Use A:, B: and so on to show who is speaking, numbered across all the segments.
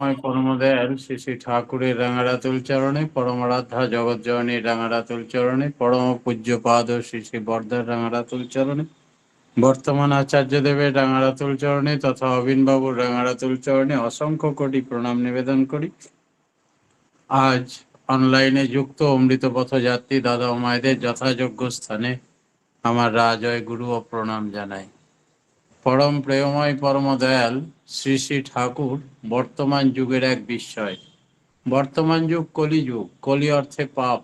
A: সময় পরমদয়াল শ্রী শ্রী ঠাকুরের রাঙারাতুল চরণে, পরমারাধ্যা জগৎজননী রাঙারাতুল চরণে পরম পূজ্য পাদ শ্রী শ্রী বর্দার রাঙারাতুল চরণে, বর্তমান আচার্য দেবের রাঙারাতুল চরণে তথা অবিন বাবুর রাঙারাতুল চরণে অসংখ্য কোটি প্রণাম নিবেদন করি। আজ অনলাইনে যুক্ত অমৃত পথযাত্রী দাদা ও যথাযোগ্য স্থানে আমার রাজয় গুরু ও প্রণাম জানাই। পরম প্রেমময় পরম দয়াল শ্রী শ্রী ঠাকুর বর্তমান যুগের এক বিস্ময়। বর্তমান যুগ কলিযুগ, কলি অর্থে পাপ,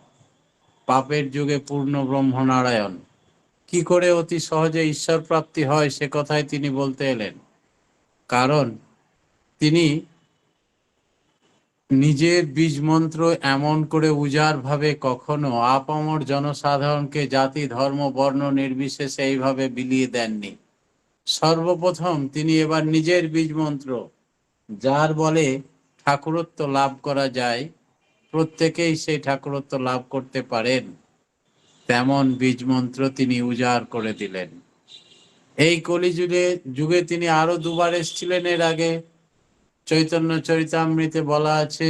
A: পাপের যুগে পূর্ণ ব্রহ্ম নারায়ণ কি করে অতি সহজে ঈশ্বর প্রাপ্তি হয় সে কথাই তিনি বলতে এলেন। কারণ তিনি নিজের বীজ মন্ত্র এমন করে উজাড় ভাবে কখনো আপামর জনসাধারণকে জাতি, ধর্ম, বর্ণ, নির্বিশেষে এইভাবে বিলিয়ে দেননি। সর্বপ্রথম তিনি এবার নিজের বীজ মন্ত্র যার বলে ঠাকুরত্ব লাভ করা যায়, প্রত্যেকেই সেই ঠাকুরত্ব লাভ করতে পারেন। তেমন বীজ মন্ত্র তিনি উজাড় করে দিলেন। এই কলিযুগে, যুগে তিনি আরও দুবার এসেছিলেন এর আগে। চৈতন্য চরিতামৃতে বলা আছে,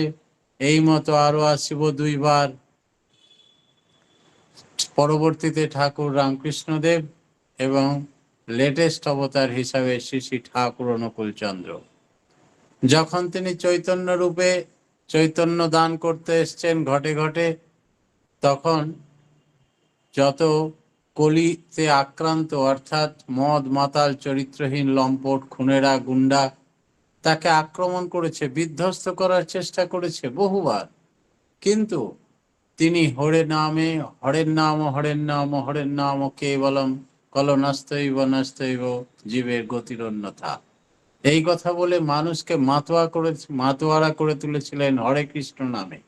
A: এই মতো আরও আসিব দুইবার। পরবর্তীতে ঠাকুর রামকৃষ্ণদেব এবং লেটেস্ট অবতার হিসাবে শ্রী শ্রী ঠাকুর অনুকূল চন্দ্র। যখন তিনি চৈতন্য রূপে চৈতন্য দান করতে এসছেন ঘটে ঘটে, তখন যত কলিতে আক্রান্ত, অর্থাৎ মদ, মাতাল, চরিত্রহীন, লম্পট, খুনেরা, গুন্ডা, তাকে আক্রমণ করেছে, বিধ্বস্ত করার চেষ্টা করেছে বহুবার। কিন্তু তিনি হরে নামে, হরের নাম হরের নাম হরের নাম, কেবলম কল নাস্তৈব জীবের গতির অন্যথা। এই কথা বলে মানুষকে মাতোয়া করে, মাতোয়ারা করে তুলেছিলেন হরে কৃষ্ণ নামে।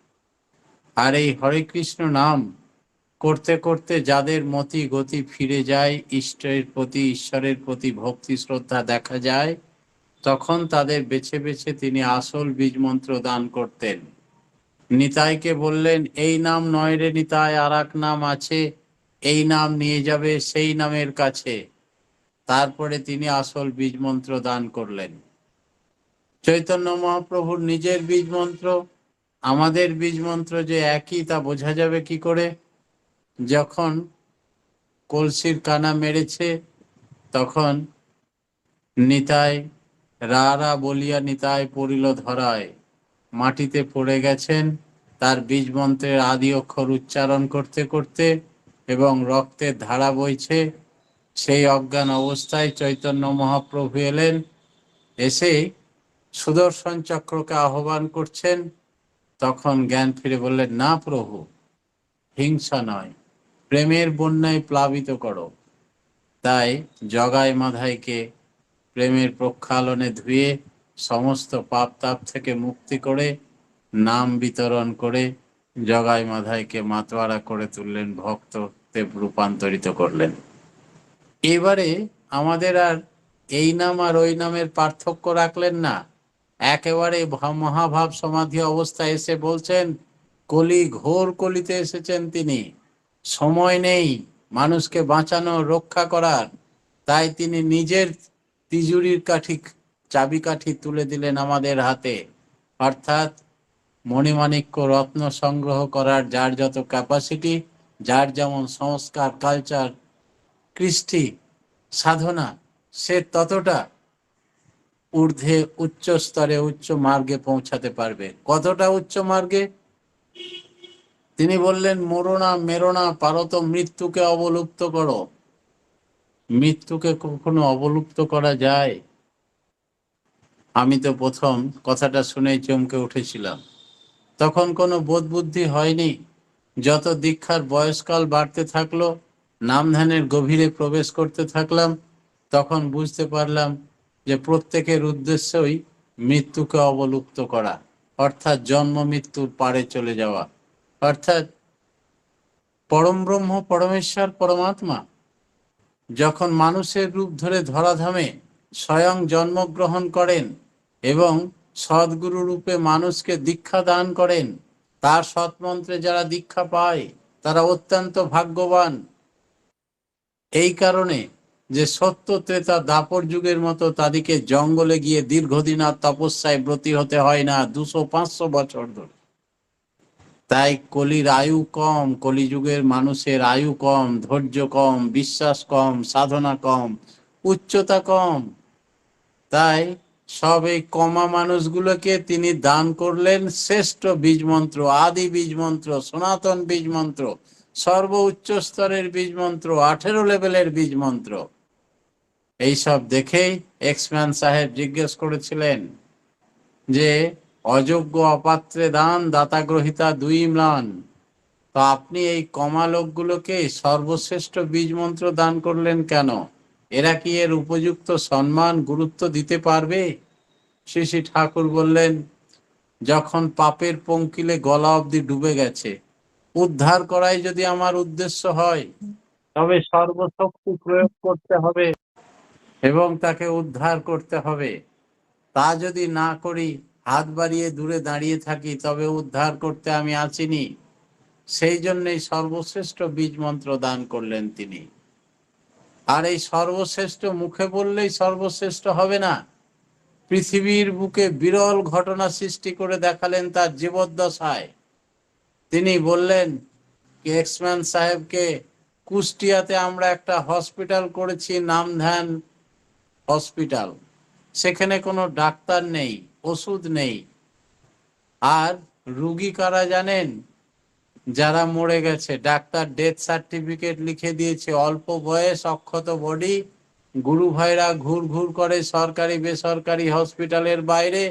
A: আর এই হরে কৃষ্ণ নাম করতে করতে যাদের মতি গতি ফিরে যায়, ইষ্টের প্রতি, ঈশ্বরের প্রতি ভক্তি, শ্রদ্ধা দেখা যায়, তখন তাদের বেছে বেছে তিনি আসল বীজ মন্ত্র দান করতেন। নিতাইকে বললেন, এই নাম নয় রে নিতাই, আর নাম আছে এই নাম নিয়ে যাবে সেই নামের কাছে। তারপরে তিনি আসল বীজ মন্ত্র দান করলেন। চৈতন্য মহাপ্রভুর নিজের বীজ মন্ত্র আমাদের বীজ মন্ত্র যে একই তা বোঝা যাবে কি করে? যখন কলসির কানা মেরেছে, তখন নিতায় রা রা বলিয়া নিতায় পড়িল ধরায়। মাটিতে পড়ে গেছেন, তার বীজ মন্ত্রের আদি অক্ষর উচ্চারণ করতে করতে এবং রক্তের ধারা বইছে। সেই অজ্ঞান অবস্থায় চৈতন্য মহাপ্রভু এলেন, এসে সুদর্শন চক্রকে আহ্বান করছেন। তখন জ্ঞান ফিরে বললেন, না প্রভু, হিংসা নয়, প্রেমের বন্যায় প্লাবিত করো। তাই জগাই মাধাইকে প্রেমের প্রক্ষালনে ধুয়ে সমস্ত পাপ তাপ থেকে মুক্তি করে, নাম বিতরণ করে জগাই মাধাইকে মাতোয়ারা করে তুললেন, ভক্ততে রূপান্তরিত করলেন। এবারে আমাদের আর এই নাম আর ওই নামের পার্থক্য রাখলেন না। একেবারে মহাভাব সমাধি অবস্থায় এসে বলছেন, কলি ঘোর কলিতে এসেছেন তিনি। সময় নেই মানুষকে বাঁচানো, রক্ষা করার। তাই তিনি নিজের তিজুরির কাঠি চাবি কাঠি তুলে দিলেন আমাদের হাতে। অর্থাৎ মণিমাণিক্য রত্ন সংগ্রহ করার যার যত ক্যাপাসিটি যার যেমন সংস্কার কালচার কৃষ্টি, সাধনা, সে ততটা ঊর্ধ্বে উচ্চ স্তরে উচ্চ মার্গে পৌঁছাতে পারবে। কতটা উচ্চ মার্গে? তিনি বললেন মরোনা মেরোনা পারত মৃত্যুকে অবলুপ্ত করো। মৃত্যুকে কখনো অবলুপ্ত করা যায়? আমি তো প্রথম কথাটা শুনে চমকে উঠেছিলাম। তখন কোনো বোধ বুদ্ধি হয়নি। যত দীক্ষার বয়সকাল বাড়তে থাকল নাম ধ্যানের গভীরে প্রবেশ করতে থাকলাম, তখন বুঝতে পারলাম যে প্রত্যেকের উদ্দেশ্যই মৃত্যুকে অবলুপ্ত করা, অর্থাৎ জন্ম মৃত্যুর পারে চলে যাওয়া। অর্থাৎ পরম ব্রহ্ম, পরমেশ্বর, পরমাত্মা, যখন মানুষের রূপ ধরে ধরাধামে স্বয়ং জন্মগ্রহণ করেন এবং সদ্গুরু রূপে মানুষকে দীক্ষা দান করেন। তার সৎমন্ত্রে যারা দীক্ষা পায়, তারা অত্যন্ত ভাগ্যবান। এই কারণে যে সত্য ত্রেতা দাপর যুগের মতো তাদেরকে জঙ্গলে গিয়ে দীর্ঘদিন আর তপস্যায় ব্রতী হতে হয় না, দুশো পাঁচশো বছর ধরে। তাই কলির আয়ু কম, কলিযুগের মানুষের আয়ু কম, ধৈর্য কম, বিশ্বাস কম, সাধনা কম, উচ্চতা কম। তাই সব এই কমা মানুষগুলোকে তিনি দান করলেন শ্রেষ্ঠ বীজ মন্ত্র আদি বীজ মন্ত্র সনাতন বীজ মন্ত্র সর্ব উচ্চ স্তরের বীজ মন্ত্র আঠেরো লেভেলের বীজ মন্ত্র এইসব দেখেই এক্সম্যান সাহেব জিজ্ঞেস করেছিলেন যে, অযোগ্য অপাত্রে দান, দাতা গ্রহিতা দুই ম্লান। তো আপনি এই কমা লোকগুলোকে সর্বশ্রেষ্ঠ বীজ মন্ত্র দান করলেন কেন? এরা কি এর উপযুক্ত সম্মান গুরুত্ব দিতে পারবে? শ্রী শ্রী ঠাকুর বললেন যখন পাপের পঙ্কিলে গলা অবধি ডুবে গেছে উদ্ধার করাই যদি আমার উদ্দেশ্য হয় তবে সর্বশক্তি প্রয়োগ করতে হবে। এবং তাকে উদ্ধার করতে হবে। তা যদি না করি হাত বাড়িয়ে দূরে দাঁড়িয়ে থাকি তবে উদ্ধার করতে আমি আছিনি সেই জন্যই সর্বশ্রেষ্ঠ বীজ মন্ত্র দান করলেন তিনি। আর এই সর্বশ্রেষ্ঠ মুখে বললেই সর্বশ্রেষ্ঠ হবে না। পৃথিবীর বুকে বিরল ঘটনা সৃষ্টি করে দেখালেন তার জীবদ্দশায়। তিনি বললেন এক্সম্যান সাহেবকে কুষ্টিয়াতে আমরা একটা হসপিটাল করেছি, নাম ধ্যান হসপিটাল। সেখানে কোনো ডাক্তার নেই, ওষুধ নেই। আর রুগী কারা জানেন? যারা মরে গেছে, ডাক্তার ডেথ সার্টিফিকেট লিখে দিয়েছে, অল্প বয়স, অক্ষত বডি গুরু ভাইরা ঘুর ঘুর করে সরকারি, বেসরকারি হসপিটালের বাইরে,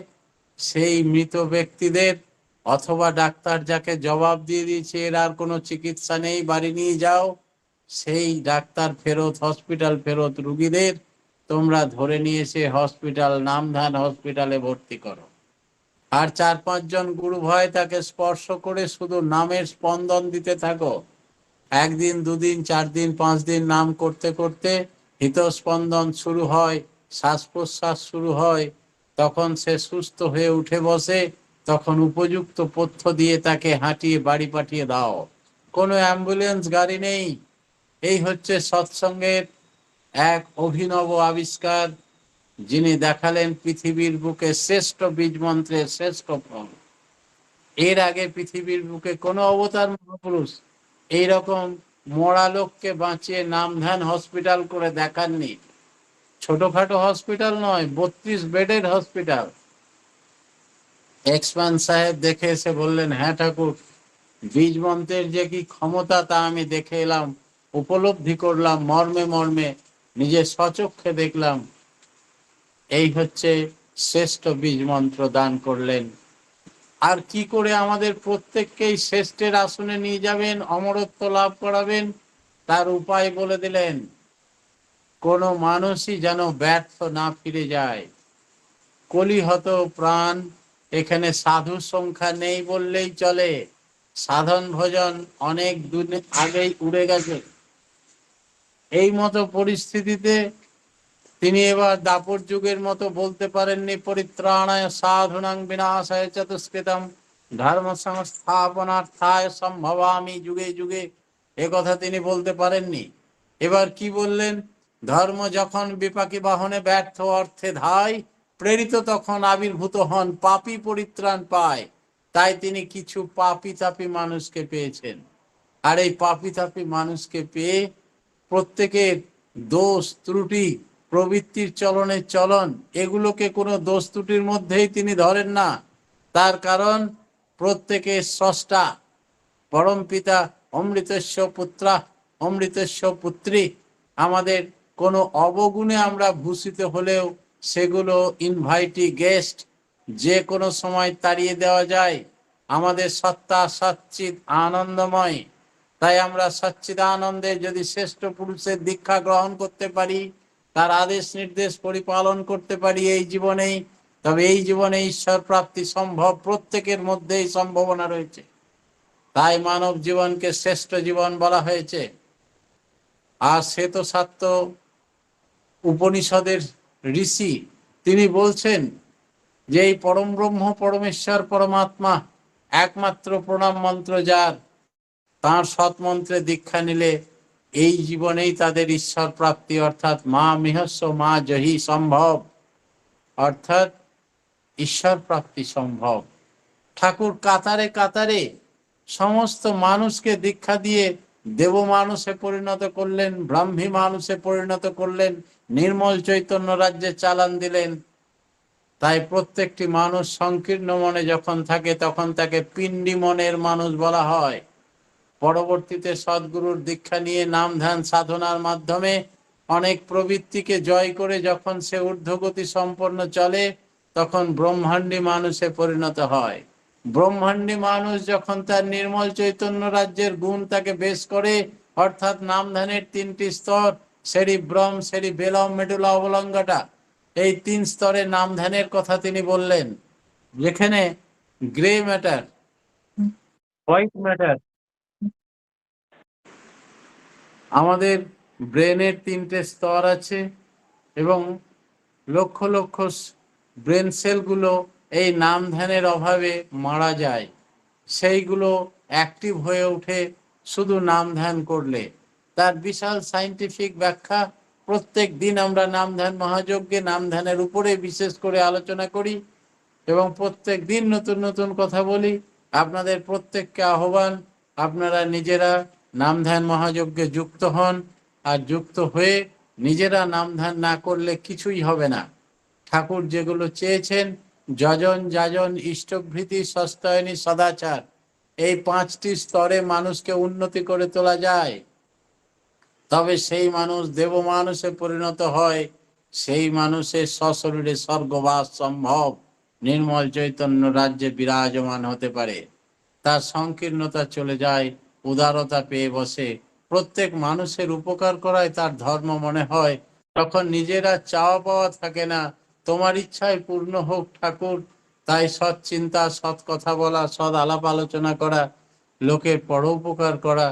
A: সেই মৃত ব্যক্তিদের অথবা ডাক্তার যাকে জবাব দিয়ে দিয়েছে, এর আর কোনো চিকিৎসা নেই, বাড়ি নিয়ে যাও, সেই ডাক্তার ফেরত হসপিটাল ফেরত রুগীদের, তোমরা ধরে নিয়ে এসে হসপিটাল নামধান হসপিটালে ভর্তি করো। আর চার পাঁচজন গুরু ভয় তাকে স্পর্শ করে শুধু নামের স্পন্দন দিতে থাকো। একদিন, দুদিন চার দিন পাঁচ দিন নাম করতে করতে হৃতস্পন্দন শুরু হয় শ্বাস প্রশ্বাস শুরু হয়। তখন সে সুস্থ হয়ে উঠে বসে, তখন উপযুক্ত পথ্য দিয়ে তাকে হাঁটিয়ে বাড়ি পাঠিয়ে দাও। কোনো অ্যাম্বুলেন্স, গাড়ি নেই। এই হচ্ছে সৎসঙ্গের এক অভিনব আবিষ্কার। যিনি দেখালেন পৃথিবীর বুকে শ্রেষ্ঠ বীজ মন্ত্রের শ্রেষ্ঠ ফল। এর আগে পৃথিবীর বুকে কোনো অবতার মহাপুরুষ এইরকম মরা লোককে বাঁচিয়ে নামধান হসপিটাল করে দেখাননি। ছোটখাটো হসপিটাল নয়, বত্রিশ বেডের হসপিটাল। এক্সপান সাহেব দেখে এসে বললেন হ্যাঁ ঠাকুর বীজ মন্ত্রের যে কি ক্ষমতা তা আমি দেখে এলাম, উপলব্ধি করলাম, মর্মে মর্মে নিজের সচক্ষে দেখলাম। এই হচ্ছে শ্রেষ্ঠ বীজ মন্ত্র দান করলেন। আর কি করে আমাদের প্রত্যেককেই শ্রেষ্ঠের আসনে নিয়ে যাবেন, অমরত্ব লাভ করাবেন, তার উপায় বলে দিলেন। কোনো মানুষই যেন ব্যর্থ না ফিরে যায়। কলিহত প্রাণ, এখানে সাধু সংখ্যা নেই বললেই চলে। সাধন ভোজন অনেক দূর আগেই উড়ে গেছে। এই মতো পরিস্থিতিতে তিনি এবার দাপর যুগের মতো বলতে পারেননি, পরিত্রাণায় সাধুনাং বিনাশায় চতুষ্কৃতম ধর্ম সংস্থাপনার্থায় সম্ভবামি যুগে যুগে। কথা তিনি বলতে পারেননি। এবার কি বললেন? ধর্ম যখন বিপাকী বাহনে ব্যর্থ অর্থে ধায়, প্রেরিত তখন আবির্ভূত হন, পাপি পরিত্রাণ পায়। তাই তিনি কিছু পাপি তাপি মানুষকে পেয়েছেন। আর এই পাপি তাপি মানুষকে পেয়ে প্রত্যেকের দোষ, ত্রুটি প্রবৃত্তির চলনের চলন, এগুলোকে কোনো দোষ ত্রুটির মধ্যেই তিনি ধরেন না। তার কারণ, প্রত্যেকে স্রষ্টা পরম পিতা অমৃতস্ব পুত্রা অমৃতস্ব পুত্রী। আমাদের কোনো অবগুণে আমরা ভূষিত হলেও সেগুলো ইনভাইটি গেস্ট, যে কোনো সময় তাড়িয়ে দেওয়া যায়। আমাদের সত্তা সচ্চিত আনন্দময়। তাই আমরা সচ্চিদ আনন্দে যদি শ্রেষ্ঠ পুরুষের দীক্ষা গ্রহণ করতে পারি তার আদেশ নির্দেশ পরিপালন করতে পারি এই জীবনেই। তবে এই জীবনে ঈশ্বর প্রাপ্তি সম্ভব প্রত্যেকের মধ্যেই সম্ভাবনা রয়েছে। তাই মানব জীবনকে শ্রেষ্ঠ জীবন বলা হয়েছে। আর সে তো সাত্য উপনিষদের ঋষি তিনি বলছেন যে এই পরম ব্রহ্ম, পরমেশ্বর, পরমাত্মা একমাত্র প্রণাম মন্ত্র যার। তাঁর সৎ মন্ত্রে দীক্ষা নিলে এই জীবনেই তাদের ঈশ্বর প্রাপ্তি, অর্থাৎ মা মিহস্য মা জহি সম্ভব। অর্থাৎ ঈশ্বর প্রাপ্তি সম্ভব। ঠাকুর কাতারে কাতারে সমস্ত মানুষকে দীক্ষা দিয়ে দেব মানুষে পরিণত করলেন, ব্রাহ্মী মানুষে পরিণত করলেন, নির্মল চৈতন্য রাজ্যে চালান দিলেন। তাই প্রত্যেকটি মানুষ সংকীর্ণ মনে যখন থাকে, তখন তাকে পিণ্ডি মনের মানুষ বলা হয়। পরবর্তীতে সদ্গুরুর দীক্ষা নিয়ে নাম ধ্যান সাধনার মাধ্যমে অনেক প্রবৃত্তিকে জয় করে যখন সে ঊর্ধ্বগতি সম্পন্ন চলে, তখন ব্রহ্মাণ্ডী মানুষে পরিণত হয়। ব্রহ্মাণ্ডী মানুষ যখন তার নির্মল চৈতন্য রাজ্যের গুণ তাকে বেশ করে, অর্থাৎ নাম ধ্যানের তিনটি স্তর সেরি ব্রহ্ম সেরি বেলম, মেডুলা অবলঙ্গটা, এই তিন স্তরে নাম ধ্যানের কথা তিনি বললেন। যেখানে গ্রে ম্যাটার, হোয়াইট ম্যাটার আমাদের ব্রেনের তিনটে স্তর আছে এবং লক্ষ লক্ষ ব্রেন সেলগুলো এই নাম ধ্যানের অভাবে মারা যায়। সেইগুলো অ্যাক্টিভ হয়ে ওঠে শুধু নাম ধ্যান করলে। তার বিশাল সাইন্টিফিক ব্যাখ্যা, প্রত্যেক দিন আমরা নাম ধ্যান মহাযজ্ঞে নাম ধ্যানের উপরে বিশেষ করে আলোচনা করি এবং প্রত্যেক দিন নতুন নতুন কথা বলি। আপনাদের প্রত্যেককে আহ্বান, আপনারা নিজেরা নাম ধ্যান মহাযজ্ঞে যুক্ত হন আর যুক্ত হয়ে নিজেরা নাম ধ্যান না করলে কিছুই হবে না। ঠাকুর যেগুলো চেয়েছেন, যজন যাজন, ইষ্টভৃতি, সস্তায়নী, সদাচার, এই পাঁচটি স্তরে মানুষকে উন্নতি করে তোলা যায়। তবে সেই মানুষ দেব মানুষে পরিণত হয়, সেই মানুষের সশরীরে স্বর্গবাস সম্ভব। নির্মল চৈতন্য রাজ্যে বিরাজমান হতে পারে। তার সংকীর্ণতা চলে যায় উদারতা পেয়ে বসে। প্রত্যেক মানুষের উপকার করায় তার ধর্ম মনে হয়। তখন নিজেরা চাওয়া পাওয়া থাকে না, তোমার ইচ্ছায় পূর্ণ হোক ঠাকুর। তাই সৎ চিন্তা, সৎ কথা বলা, সৎ আলাপ আলোচনা করা, লোকের পর উপকার করা,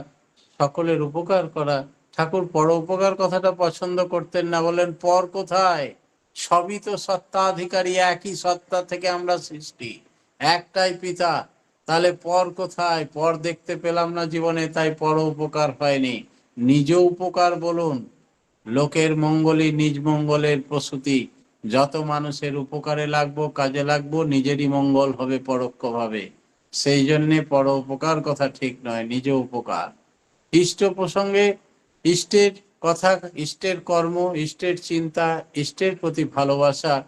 A: সকলের উপকার করা। ঠাকুর, পর উপকার কথাটা পছন্দ করতেন না বলেন পর কোথায়? সবই তো সত্তাধিকারী, একই সত্তা থেকে আমরা সৃষ্টি। একটাই পিতা তাহলে পর কোথায়? পর দেখতে পেলাম না জীবনে, তাই পর উপকার হয়নি। নিজ উপকার বলুন। লোকের মঙ্গলই নিজ মঙ্গলের প্রসূতি। যত মানুষের উপকারে লাগবো, কাজে লাগবো, নিজেরই মঙ্গল হবে পরোক্ষভাবে। সেই জন্যে পর উপকার কথা ঠিক নয়, নিজ উপকার। ইষ্ট প্রসঙ্গে, ইষ্টের কথা, ইষ্টের কর্ম, ইষ্টের চিন্তা, ইষ্টের প্রতি ভালোবাসা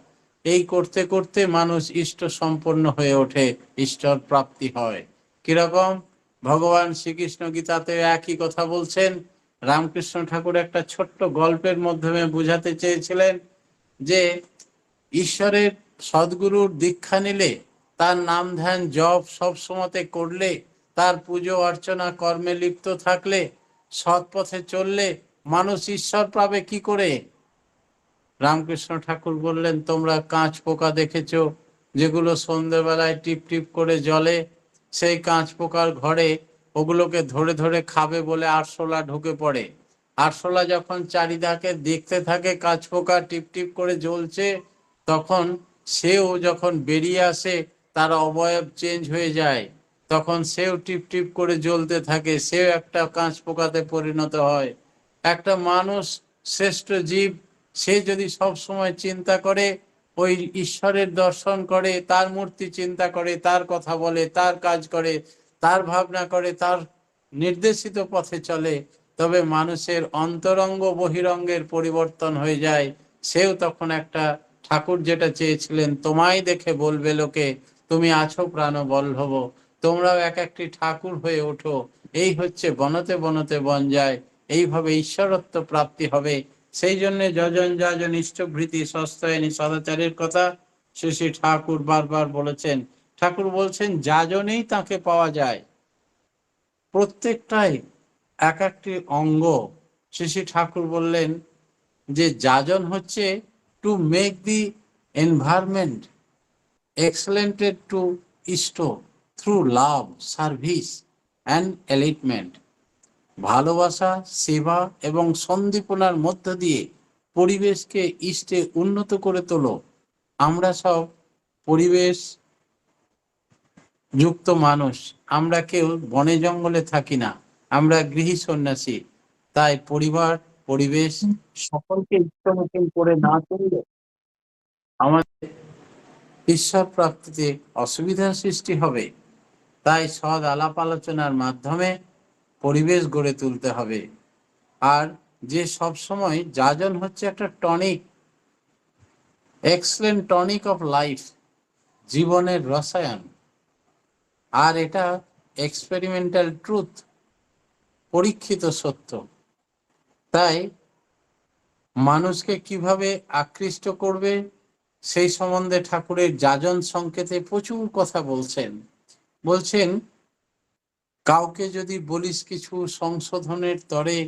A: এই করতে করতে মানুষ ইষ্ট সম্পন্ন হয়ে ওঠে, ঈশ্বর প্রাপ্তি হয়। কীরকম? ভগবান শ্রীকৃষ্ণ গীতাতে একই কথা বলছেন। রামকৃষ্ণ ঠাকুর একটা ছোট্ট গল্পের মাধ্যমে বুঝাতে চেয়েছিলেন যে, ঈশ্বরের সদ্গুরুর দীক্ষা নিলে, তার নাম ধ্যান জপ সব সময়তে করলে, তার পুজো অর্চনা কর্মে লিপ্ত থাকলে সৎ পথে চললে, মানুষ ঈশ্বর পাবে কি করে? রামকৃষ্ণ ঠাকুর বললেন, তোমরা কাঁচ পোকা দেখেছ, যেগুলো সন্ধ্যেবেলায় টিপ টিপ করে জলে সেই কাঁচ পোকার ঘরে ওগুলোকে ধরে ধরে খাবে বলে আরশোলা ঢুকে পড়ে। আরশোলা যখন চারিদাকে দেখতে থাকে, কাঁচ পোকা টিপ টিপ করে জ্বলছে, তখন সেও যখন বেরিয়ে আসে, তার অবয়ব চেঞ্জ হয়ে যায়। তখন সেও টিপ টিপ করে জ্বলতে থাকে, সেও একটা কাঁচ পোকাতে পরিণত হয়। একটা মানুষ শ্রেষ্ঠ জীব সে যদি সব সময় চিন্তা করে, ওই ঈশ্বরের দর্শন করে, তার মূর্তি চিন্তা করে, তার কথা বলে, তার কাজ করে, তার ভাবনা করে, তার নির্দেশিত পথে চলে, তবে মানুষের অন্তরঙ্গ বহিরঙ্গের পরিবর্তন হয়ে যায়। সেও তখন একটা ঠাকুর যেটা চেয়েছিলেন, তোমায় দেখে বলবে লোকে, তুমি আছো প্রাণ বল্লভ তোমরাও এক একটি ঠাকুর হয়ে ওঠো। এই হচ্ছে বনতে বনতে বন যায়। এইভাবে ঈশ্বরত্ব প্রাপ্তি হবে। সেই জন্য যজন যজন ইষ্টভৃতি সস্তায়নী সদাচারের কথা শ্রী ঠাকুর বারবার বলেছেন। ঠাকুর বলছেন, যাজনেই তাকে পাওয়া যায়। প্রত্যেকটাই এক একটি অঙ্গ। শ্রী ঠাকুর বললেন যে, যাজন হচ্ছে to make the environment excellent to East through love service and enlightenment ভালোবাসা, সেবা এবং সন্দীপনার মধ্য দিয়ে পরিবেশকে ইষ্টে উন্নত করে তোলো। আমরা সব পরিবেশ যুক্ত মানুষ। আমরা কেউ বনে জঙ্গলে থাকি না। আমরা গৃহী সন্ন্যাসী। তাই পরিবার, পরিবেশ সকলকে ইচ্ছামতন করে না চললে আমাদের ঈশ্বর প্রাপ্তিতে অসুবিধার সৃষ্টি হবে। তাই সদ আলাপ আলোচনার মাধ্যমে পরিবেশ গড়ে তুলতে হবে। আর যে সব সময় যাজন হচ্ছে একটা tonic excellent tonic of life জীবনের রসায়ন। আর এটা এক্সপেরিমেন্টাল ট্রুথ পরীক্ষিত সত্য। তাই মানুষকে কীভাবে আকৃষ্ট করবে, সেই সম্বন্ধে ঠাকুরের যাজন সংকেতে প্রচুর কথা বলছেন। বলছেন কাউকে যদি বলিস কিছু সংশোধনের তরে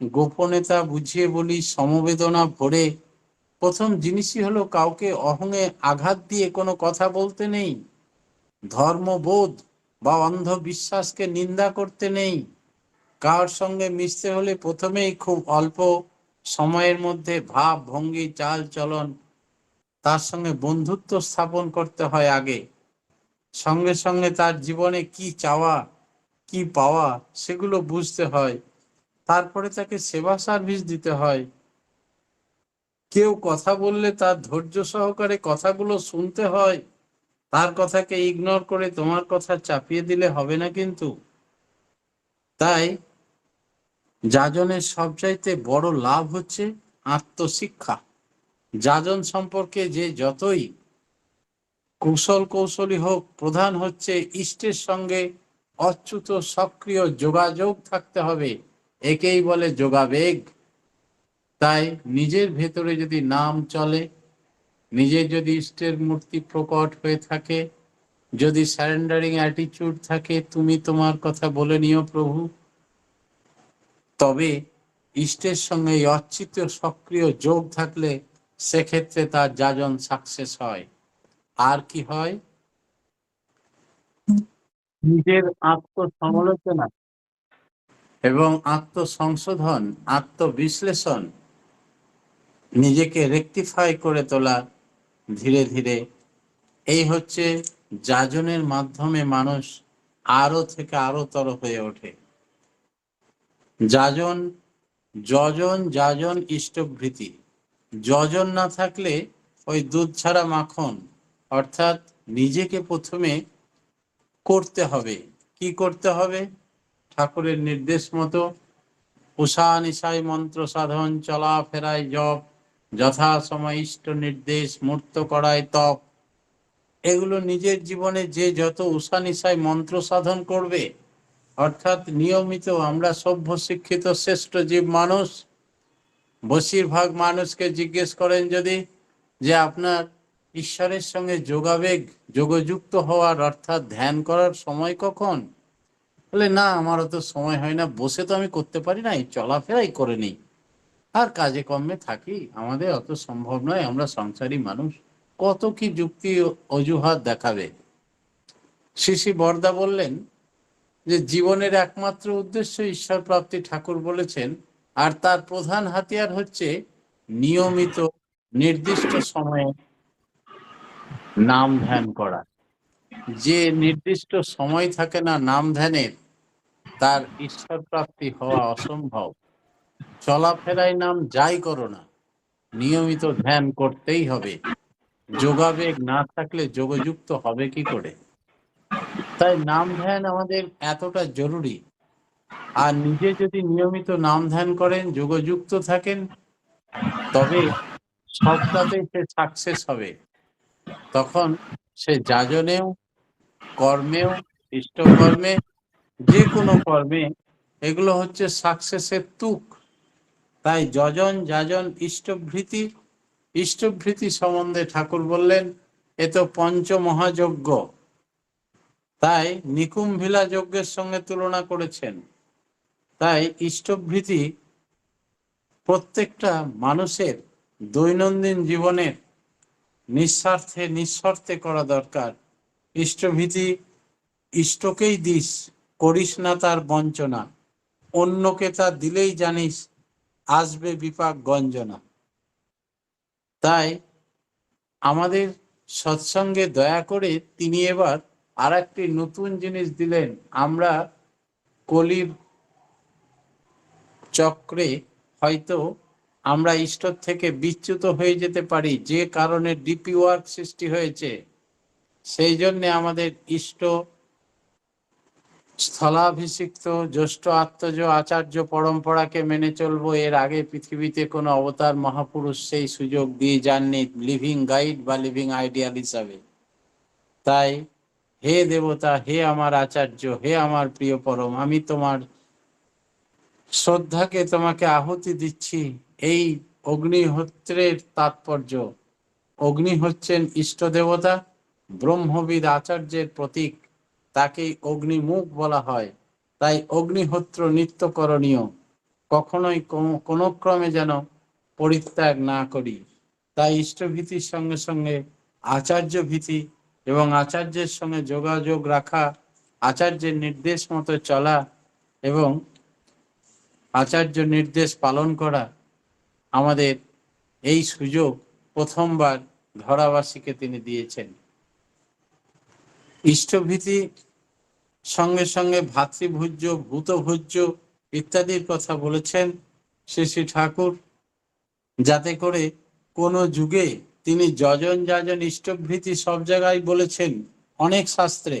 A: গোপনেতা বুঝিয়ে বলিস, সমবেদনা ভরে। প্রথম জিনিসই হলো কাউকে অহংয়ে আঘাত দিয়ে কোনো কথা বলতে নেই। ধর্মবোধ বা অন্ধবিশ্বাসকে নিন্দা করতে নেই। কার সঙ্গে মিশতে হলে প্রথমেই খুব অল্প সময়ের মধ্যে ভাব, ভঙ্গি, চাল চলন, তার সঙ্গে বন্ধুত্ব স্থাপন করতে হয় আগে। সঙ্গে সঙ্গে তার জীবনে কি চাওয়া কি পাওয়া সেগুলো বুঝতে হয়। তারপরে তাকে সেবা সার্ভিস দিতে হয়। কেউ কথা বললে তার ধৈর্য সহকারে কথাগুলো শুনতে হয়। তার কথাকে ইগনোর করে তোমার কথা চাপিয়ে দিলে হবে না কিন্তু। তাই যাজনের সবচাইতে বড় লাভ হচ্ছে আত্মশিক্ষা। যাজন সম্পর্কে যে যতই কৌশল কৌশলী হোক, প্রধান হচ্ছে ইষ্টের সঙ্গে অচ্যুত সক্রিয় যোগাযোগ থাকতে হবে। একেই বলে যোগাবেগ। তাই নিজের ভেতরে যদি নাম চলে, নিজের যদি ইষ্টের মূর্তি প্রকট হয়ে থাকে, যদি স্যারেন্ডারিং অ্যাটিটিউড থাকে, তুমি তোমার কথা বলে নিও প্রভু। তবে ইষ্টের সঙ্গে অচ্ছিত সক্রিয় যোগ থাকলে সেক্ষেত্রে তার যাজন সাকসেস হয়। আর কি হয়? নিজের আত্মসমালোচনা এবং আত্মসংশোধন, আত্মবিশ্লেষণ নিজেকে রেকটিফাই করে তোলা ধীরে ধীরে। এই হচ্ছে যাজনের মাধ্যমে মানুষ আরও থেকে আরও তর হয়ে ওঠে। যাজন, যজন, যাজন ইষ্টভৃতি। যজন না থাকলে ওই দুধ ছাড়া মাখন, অর্থাৎ নিজেকে প্রথমে করতে হবে। কি করতে হবে? ঠাকুরের নির্দেশ মতো উষা নিশায় মন্ত্র সাধন, চলা ফেরায় জপ, যথা সময় ইষ্ট নির্দেশ, মূর্ত করায় তপ। এগুলো নিজের জীবনে যে যত উষা নিশায় মন্ত্র সাধন করবে, অর্থাৎ নিয়মিত আমরা সভ্য শিক্ষিত শ্রেষ্ঠ জীব মানুষ, বেশিরভাগ মানুষকে জিজ্ঞেস করেন যদি যে আপনার ঈশ্বরের সঙ্গে যোগাবেগ, যোগযুক্ত হওয়ার অর্থাৎ ধ্যান করার সময় কখন? বলে, না আমার অত সময় হয় না, বসে তো আমি করতে পারি না চলাফেরাই করে নিই। আর কাজে কর্মে থাকি, আমাদের অত সম্ভব নয়, আমরা সংসারী মানুষ। কত কি যুক্তি অজুহাত দেখাবে? শিশি বর্দা বললেন যে, জীবনের একমাত্র উদ্দেশ্য ঈশ্বর প্রাপ্তি ঠাকুর বলেছেন, আর তার প্রধান হাতিয়ার হচ্ছে নিয়মিত, নির্দিষ্ট সময়ে নাম ধ্যান করা। যে নির্দিষ্ট সময় থাকে না নাম ধ্যানের, তার ঈশ্বর প্রাপ্তি হওয়া অসম্ভব। চলাফেরায় নাম যাই করো না, নিয়মিত ধ্যান করতেই হবে। যোগাবেগ না থাকলে যোগযুক্ত হবে কি করে? তাই নাম ধ্যান আমাদের এতটা জরুরি। আর নিজে যদি নিয়মিত নাম ধ্যান করেন, যোগযুক্ত থাকেন, তবে সবটাতে সে সাকসেস হবে। তখন সে যাজনেও, কর্মেও, ইষ্টকর্মে যে কোনো কর্মে, এগুলো হচ্ছে সাকসেসের তুক। তাই যজন, যাজন, ইষ্টভৃতি ইষ্টভৃতি সম্বন্ধে ঠাকুর বললেন, এ তো পঞ্চমহাযজ্ঞ। তাই নিকুম্ভিলা যজ্ঞের সঙ্গে তুলনা করেছেন। তাই ইষ্টভৃতি প্রত্যেকটা মানুষের দৈনন্দিন জীবনের নিঃস্বার্থে নিঃস্বার্থে করা দরকার। ইষ্টভীতি, ইষ্টকেই দিস, করিস না তার বঞ্চনা। অন্যকে তা দিলেই জানিস, আসবে বিপাক গঞ্জনা। তাই আমাদের সৎসঙ্গে দয়া করে তিনি এবার আর একটি নতুন জিনিস দিলেন। আমরা কলির চক্রে হয়তো আমরা ঈশ্বর থেকে বিচ্যুত হয়ে যেতে পারি, যে কারণে ডিপি ওয়ার্ক সৃষ্টি হয়েছে। সেই জন্য আমাদের ইষ্ট, স্থলাভিষিক্ত, জ্যেষ্ঠ আত্মজ, আচার্য পরম্পরাকে মেনে চলবো। এর আগে পৃথিবীতে কোনো অবতার মহাপুরুষ সেই সুযোগ দিয়ে যাননি লিভিং গাইড বা লিভিং আইডিয়াল হিসাবে। তাই হে দেবতা, হে আমার আচার্য, হে আমার প্রিয় পরম, আমি তোমার শ্রদ্ধাকে তোমাকে আহুতি দিচ্ছি। এই অগ্নিহোত্রের তাৎপর্য। অগ্নি হচ্ছেন ইষ্ট দেবতা ব্রহ্মবিদ আচার্যের প্রতীক। তাকেই অগ্নিমুখ বলা হয়। তাই অগ্নিহোত্র নিত্য করণীয়। কখনোই কোনো ক্রমে যেন পরিত্যাগ না করি। তাই ইষ্টভীতির সঙ্গে সঙ্গে আচার্য ভীতি এবং আচার্যের সঙ্গে যোগাযোগ রাখা, আচার্যের নির্দেশ মতো চলা এবং আচার্য নির্দেশ পালন করা আমাদের এই সুযোগ প্রথমবার ধরাবাসীকে তিনি দিয়েছেন। ইষ্টভীতি, সঙ্গে সঙ্গে ভাতৃভোজ্য, ভূতভোজ্য ইত্যাদির কথা বলেছেন শ্রী শ্রী ঠাকুর, যাতে করে কোনো যুগে তিনি যজন যাজন ইষ্টভীতি সব জায়গায় বলেছেন অনেক শাস্ত্রে।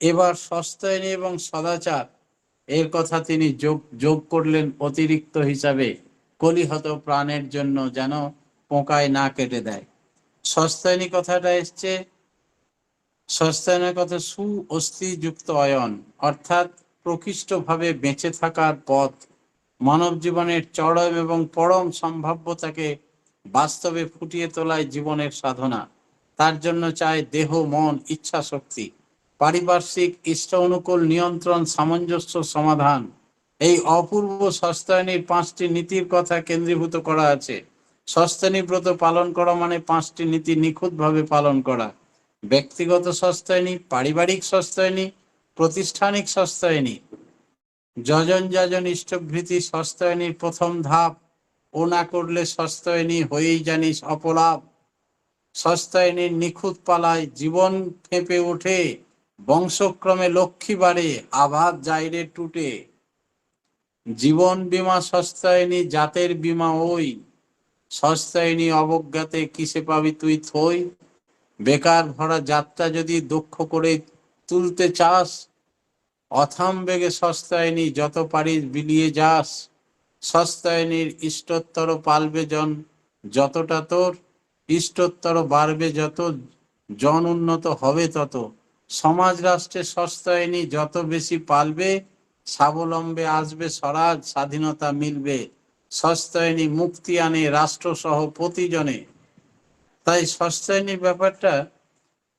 A: এবার সস্তায়নী এবং সদাচার এর কথা তিনি যোগ যোগ করলেন অতিরিক্ত হিসাবে। কলিহত প্রাণের জন্য যেন পোকায় না কেটে দেয়। সস্তায়নী কথাটা এসছে। সস্তায়নের কথা সু অস্থিযুক্ত অয়ন, অর্থাৎ প্রকৃষ্টভাবে বেঁচে থাকার পথ। মানব জীবনের চরম এবং পরম সম্ভাব্যতাকে বাস্তবে ফুটিয়ে তোলায় জীবনের সাধনা। তার জন্য চায় দেহ, মন ইচ্ছা শক্তি পারিপার্শ্বিক ইষ্ট অনুকূল নিয়ন্ত্রণ সামঞ্জস্য সমাধান। এই অপূর্ব সস্তায়নীর পাঁচটি নীতির কথা কেন্দ্রীভূত করা আছে। সস্তায়নী ব্রত পালন করা মানে পাঁচটি নীতি নিখুঁতভাবে পালন করা। ব্যক্তিগত সস্তায়নী, পারিবারিক সস্তায়নী, প্রতিষ্ঠানিক সস্তায়নী। যজন যাজন ইষ্টভৃতি সস্তায়নীর প্রথম ধাপ ও না করলে সস্তায়নী হয়েই জানিস অপলাভ। সস্তায়নীর নিখুঁত পালায় জীবন ফেঁপে ওঠে, বংশক্রমে লক্ষ্মী বাড়ে আভাত যাইরে টুটে। জীবন বীমা সস্তায়নী, জাতের বীমা ওই। সস্তায়নী অবজ্ঞাতে কিসে পাবি তুই থই? বেকার ভরা যাত্রা যদি দক্ষ করে তুলতে চাস, অথাম বেগে সস্তায়নী যত পারিস বিলিয়ে যাস। সস্তায়নির ইষ্টোত্তর পালবে জন যতটা তোর, ইষ্টোত্তর বাড়বে যত, জন উন্নত হবে তত। সমাজ রাষ্ট্রে সস্তায়নি যত বেশি পালবে স্বাবলম্বে আসবে স্বরাজ, স্বাধীনতা মিলবে। সস্তায়নী মুক্তি আনে রাষ্ট্র সহ প্রতিজনে। তাই সস্তায়নী ব্যাপারটা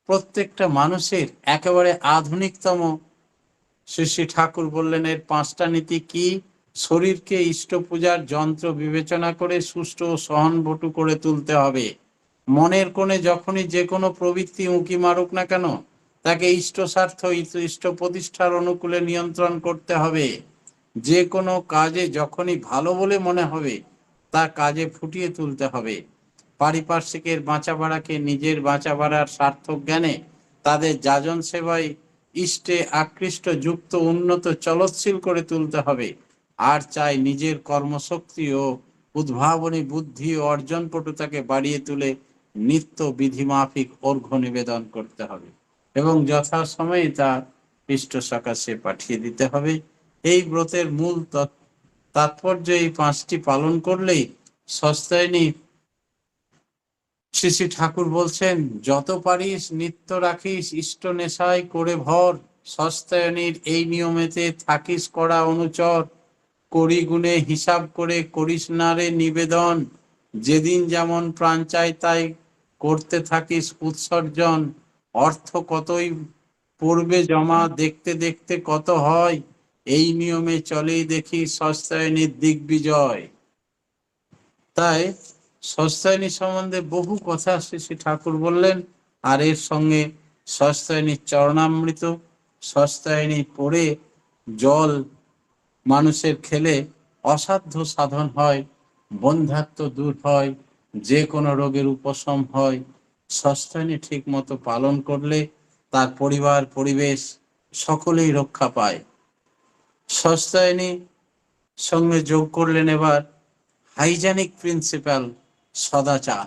A: প্রত্যেকটা মানুষের একেবারে আধুনিকতম। শ্রী শ্রী ঠাকুর বললেন, এর পাঁচটা নীতি কি? শরীরকে ইষ্ট পূজার যন্ত্র বিবেচনা করে সুষ্ঠু ও সহানুভূতি করে তুলতে হবে। মনের কোণে যখনই যে কোনো প্রবৃত্তি উঁকি মারুক না কেন তাকে ইষ্ট স্বার্থ ইষ্ট- প্রতিষ্ঠার অনুকূলে নিয়ন্ত্রণ করতে হবে। যে কোনো কাজে যখনই ভালো বলে মনে হবে তা কাজে ফুটিয়ে তুলতে হবে। পারিপার্শ্বিকের বাঁচা বাড়াকে নিজের বাঁচা বাড়ার সার্থক জ্ঞানে তাদের যাজন সেবায় ইষ্টে আকৃষ্ট, যুক্ত, উন্নত চলৎশীল করে তুলতে হবে। আর চাই নিজের কর্মশক্তি ও উদ্ভাবনী বুদ্ধি ও অর্জন পটুতাকে বাড়িয়ে তুলে নিত্য বিধিমাফিক অর্ঘ্য নিবেদন করতে হবে। এবং যথাসময়ে তা পৃষ্ঠ সকাশে পাঠিয়ে দিতে হবে। এই ব্রতের মূল তৎ- তাৎপর্য এই পাঁচটি পালন করলেই সস্তায়নী শ্রী শ্রী ঠাকুর বলছেন, যত পারিস নিত্য রাখিস, ইষ্ট নেশায় করে ভর সস্তায়নীর এই নিয়মেতে থাকিস করা অনুচর। করি গুণে হিসাব করে করিস না রে নিবেদন। যেদিন যেমন প্রাণ চাই তাই করতে থাকিস উৎসর্জন। অর্থ কতই পূর্বে জমা দেখতে দেখতে কত হয়? এই নিয়মে চলেই দেখি সস্তায়নীর দিগ্বিজয়। তাই সস্তায়নী সম্বন্ধে বহু কথা শ্রী শ্রী ঠাকুর বললেন, আর এর সঙ্গে সস্তায়নীর চরণামৃত, সস্তায়নী পড়ে জল মানুষের খেলে অসাধ্য সাধন হয় বন্ধাত্ম দূর হয়, যে কোনো রোগের উপশম হয়। সস্তায়নী ঠিক মতো পালন করলে তার পরিবার, পরিবেশ সকলেই রক্ষা পায়। সস্তায়নী সঙ্গে যোগ করলেন এবার হাইজেনিক প্রিন্সিপাল সদাচার।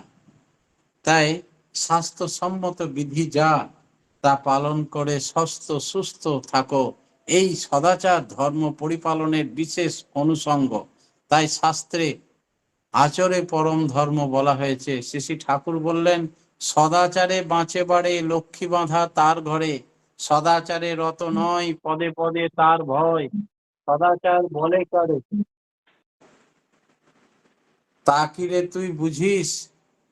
A: তাই স্বাস্থ্যসম্মত বিধি যা তা পালন করে সুস্থ সুস্থ থাকো, এই সদাচার ধর্ম পরিপালনের বিশেষ অনুষঙ্গ। তাই শাস্ত্রে আচরে পরম ধর্ম বলা হয়েছে। শ্রী ঠাকুর বললেন সদাচারে বাঁচে বাড়ে লক্ষ্মী বাঁধা তার ঘরে। সদাচারে রত নয়, পদে পদে তার ভয়। সদাচার বলে করে? তা কি রে তুই বুঝিস?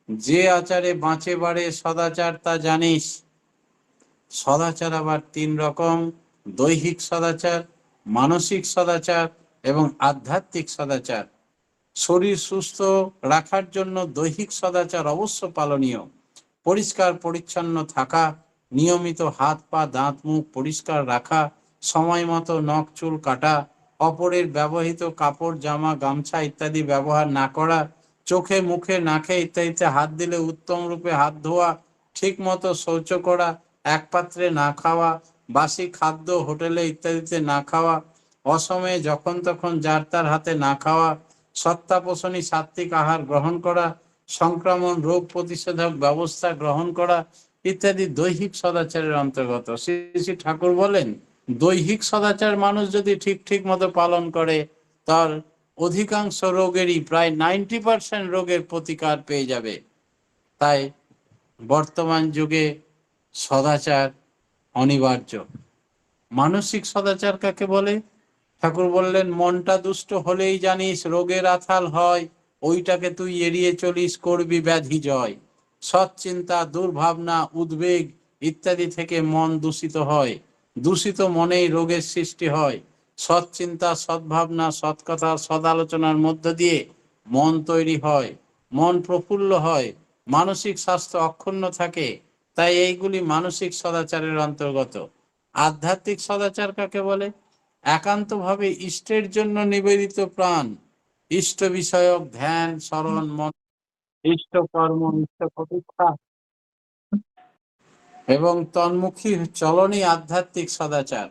A: যে আচারে বাঁচে বাড়ে, সদাচার তা জানিস। সদাচার আবার তিন রকম, দৈহিক সদাচার, মানসিক সদাচার এবং আধ্যাত্মিক সদাচার। শরীর সুস্থ রাখার জন্য দৈহিক সদাচার অবশ্য পালনীয়। পরিষ্কার পরিচ্ছন্ন থাকা, নিয়মিত হাত পা, দাঁত, মুখ পরিষ্কার রাখা, সময় মতো নখ, চুল কাটা, অপরের ব্যবহৃত কাপড়, জামা, গামছা ইত্যাদি ব্যবহার না করা, চোখে, মুখে, নাকে ইত্যাদিতে হাত দিলে উত্তম রূপে হাত ধোয়া ঠিক মতো শৌচ করা, এক পাত্রে না খাওয়া, বাসি খাদ্য হোটেলে ইত্যাদিতে না খাওয়া, অসময়ে যখন তখন যার তার হাতে না খাওয়া সত্তাপোষণী সাত্বিক আহার গ্রহণ করা সংক্রমণ, রোগ প্রতিষেধক ব্যবস্থা গ্রহণ করা ইত্যাদি দৈহিক সদাচারের অন্তর্গত। শ্রী শ্রী ঠাকুর বলেন, দৈহিক সদাচার মানুষ যদি ঠিক ঠিক মতো পালন করে, তার অধিকাংশ রোগেরই প্রায় নাইনটি পার্সেন্ট রোগের প্রতিকার পেয়ে যাবে। তাই বর্তমান যুগে সদাচার অনিবার্য। মানসিক সদাচার কাকে বলে? ঠাকুর বললেন, মনটা দুষ্ট হলেই জানিস রোগের আথাল হয়। ওইটাকে তুই এড়িয়ে চলিস করবি ব্যাধি জয় সৎ চিন্তা দুর্ভাবনা, উদ্বেগ ইত্যাদি থেকে মন দূষিত হয়। দূষিত মনেই রোগের সৃষ্টি হয়। সৎ চিন্তা সদ্ভাবনা সৎ কথা সদ আলোচনার মধ্য দিয়ে মন তৈরি হয়। মন প্রফুল্ল হয়। মানসিক স্বাস্থ্য অক্ষুণ্ণ থাকে। তাই এইগুলি মানসিক সদাচারের অন্তর্গত। আধ্যাত্মিক সদাচার কাকে বলে? একান্তভাবে ইষ্টের জন্য নিবেদিত প্রাণ। ইষ্ট বিষয়ক ধ্যান স্মরণ মন। ইষ্ট কর্ম ইষ্ট প্রতীক্ষা এবং তন্মুখী চলনই আধ্যাত্মিক সদাচার।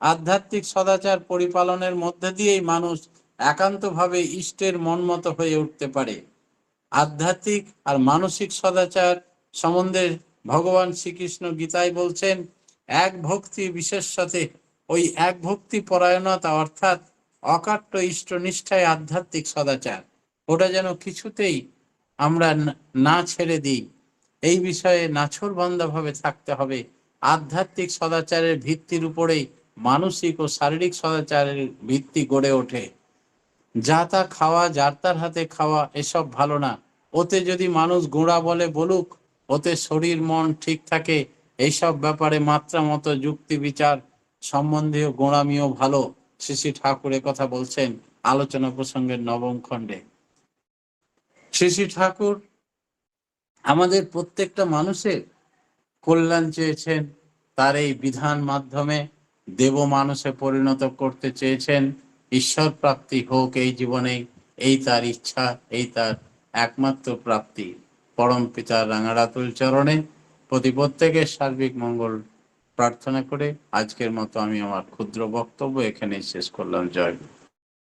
A: আধ্যাত্মিক সদাচার পরিপালনের মধ্যে দিয়েই মানুষ একান্তভাবে ইষ্টের মনমত হয়ে উঠতে পারে। আধ্যাত্মিক আর মানসিক সদাচার সম্বন্ধে ভগবান শ্রীকৃষ্ণ গীতায় বলছেন এক ভক্তি বিশেষ সাথে ওই এক ভক্তি পরায়ণতা অর্থাৎ অকাট্য ইষ্ট নিষ্ঠায় আধ্যাত্মিক সদাচার। ওটা যেন কিছুতেই আমরা না- ছেড়ে দিই। এই বিষয়ে নাছর ভাবে থাকতে হবে। আধ্যাত্মিক সদাচারের ভিত্তির উপরেই মানসিক ও শারীরিক সদাচারের ভিত্তি গড়ে ওঠে। যা তা খাওয়া, যার তার হাতে খাওয়া, এসব ভালো না। ওতে যদি মানুষ গোড়া বলে বলুক, ওতে শরীর, মন ঠিক থাকে, এইসব ব্যাপারে মাত্রা মতো যুক্তি, বিচার সম্বন্ধীয় গোড়ামিও ভালো। শ্রী শ্রী ঠাকুর কথা বলছেন আলোচনা প্রসঙ্গের নবম খণ্ডে। শ্রী শ্রী ঠাকুর আমাদের প্রত্যেকটা মানুষের কল্যাণ চেয়েছেন, তার এই বিধান মাধ্যমে দেব মানুষে পরিণত করতে চেয়েছেন। ঈশ্বর প্রাপ্তি হোক এই জীবনে, এই তার ইচ্ছা, এই তার একমাত্র প্রাপ্তি। পরম পিতার রাঙারাতুল চরণে প্রতি প্রত্যেকের সার্বিক মঙ্গল প্রার্থনা করে আজকের মতো আমি আমার ক্ষুদ্র বক্তব্য এখানেই শেষ করলাম জয়।